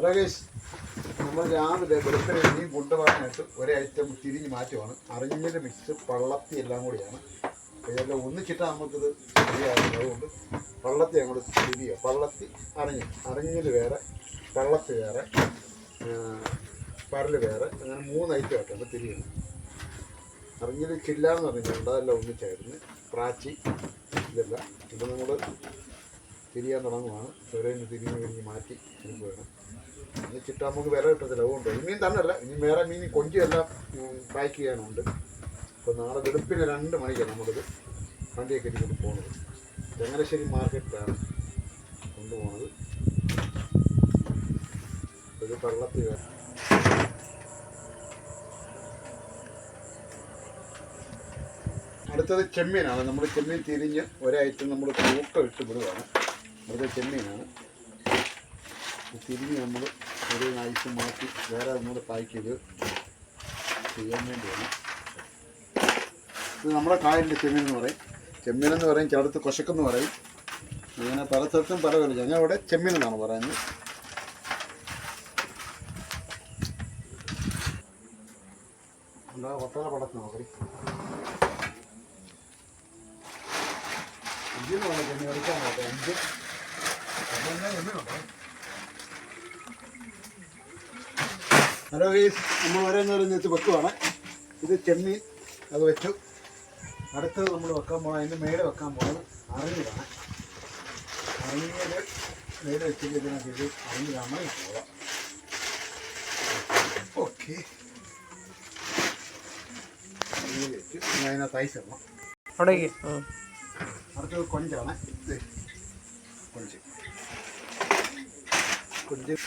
പ്രകേഷ് നമ്മൾ രാവിലെ വെളുപ്പിനെ മീൻ കൊണ്ടുപോകാനായിട്ട് ഒരേ ഐറ്റം തിരിഞ്ഞ് മാറ്റുവാണ്. അറിഞ്ഞത് മിക്സ് പള്ളത്തി എല്ലാം കൂടിയാണ്. അപ്പോൾ ഇതെല്ലാം ഒന്നിച്ചിട്ട് നമുക്കിത് ശരിയാകുന്നത് അതുകൊണ്ട് പള്ളത്തി അങ്ങോട്ട് തിരിയുക. പള്ളത്തി അറിഞ്ഞ് അറിഞ്ഞത് വേറെ പള്ളത്തി വേറെ പരൽ വേറെ അങ്ങനെ മൂന്ന് ഐറ്റം ആയിട്ടാണ് തിരിയുന്നത് അറിഞ്ഞത് ചില്ലാന്ന് പറഞ്ഞിട്ടുണ്ട്. അതെല്ലാം ഒന്നിച്ചായിരുന്നു. പ്രാച്ചി ഇതെല്ലാം. ഇത് നമ്മൾ തിരിയാൻ തുടങ്ങുവാണ്. ചെറിയ തിരിഞ്ഞ് കഴിഞ്ഞ് മാറ്റി എടുക്കുകയാണ് ഇനി ചിട്ട നമുക്ക് വില കിട്ടത്തില്ല അതുകൊണ്ട്. ഇനിയും തന്നല്ല ഇനി വേറെ മീൻ കൊഞ്ചെല്ലാം പാക്ക് ചെയ്യാനുണ്ട്. അപ്പോൾ നാളെ വെളുപ്പിന് രണ്ട് മണിക്കാണ് നമ്മളിത് വണ്ടിയൊക്കെ ഇട്ടിട്ട് പോകുന്നത് ചങ്ങനാശ്ശേരി മാർക്കറ്റിലാണ് കൊണ്ടുപോകുന്നത് ഒരു പള്ളത്തിൽ വേണം അടുത്തത് ചെമ്മീനാണ്. നമ്മൾ ചെമ്മീൻ തിരിഞ്ഞ് ഒരൈറ്റം നമ്മൾ തൂക്കം ഇട്ട് വിടുകയാണ് അടുത്ത ചെമ്മീനാണ്. തിരിഞ്ഞ് നമ്മൾ ഒരു നൈസ് മാറ്റി വേറെ നമ്മൾ പാക്ക് ചെയ്ത് ചെയ്യാൻ വേണ്ടിയാണ്. ഇത് നമ്മുടെ കായലിന്റെ ചെമ്മീൻ എന്ന് പറയും. ചെമ്മീൻ എന്ന് പറയും ചിലടത്ത് കൊശക്കെന്ന് പറയും. അങ്ങനെ പല സ്ഥലത്തും പല വില ഞാൻ ഇവിടെ ചെമ്മീൻ എന്നാണ് പറയുന്നത്. എന്താ ഒട്ടക പടത്തിന് നോക്കി. അഞ്ചിന് വേണം ചെമ്മീൻ എടുക്കാൻ നോക്കാം അഞ്ച്. ഹലോ ഗീസ് നമ്മൾ ഓരോന്ന് ഓരോന്ന് വെക്കുവാണ്. ഇത് ചെമ്മീൻ അത് വെച്ചു. അടുത്തത് നമ്മൾ വെക്കാൻ പോകണം അതിന്റെ മേലെ വെക്കാൻ പോകുന്നത് അറിഞ്ഞതാണ് അറിഞ്ഞത് മേലെ വെച്ചിട്ട് ഇതിനകത്ത് ഇത് അറിഞ്ഞിലാണ് പോകാം ഓക്കെ. അതിനകത്ത് ഇടണം. അവിടേക്ക്. അടുത്തത് കൊഞ്ചാണ്. করে দেব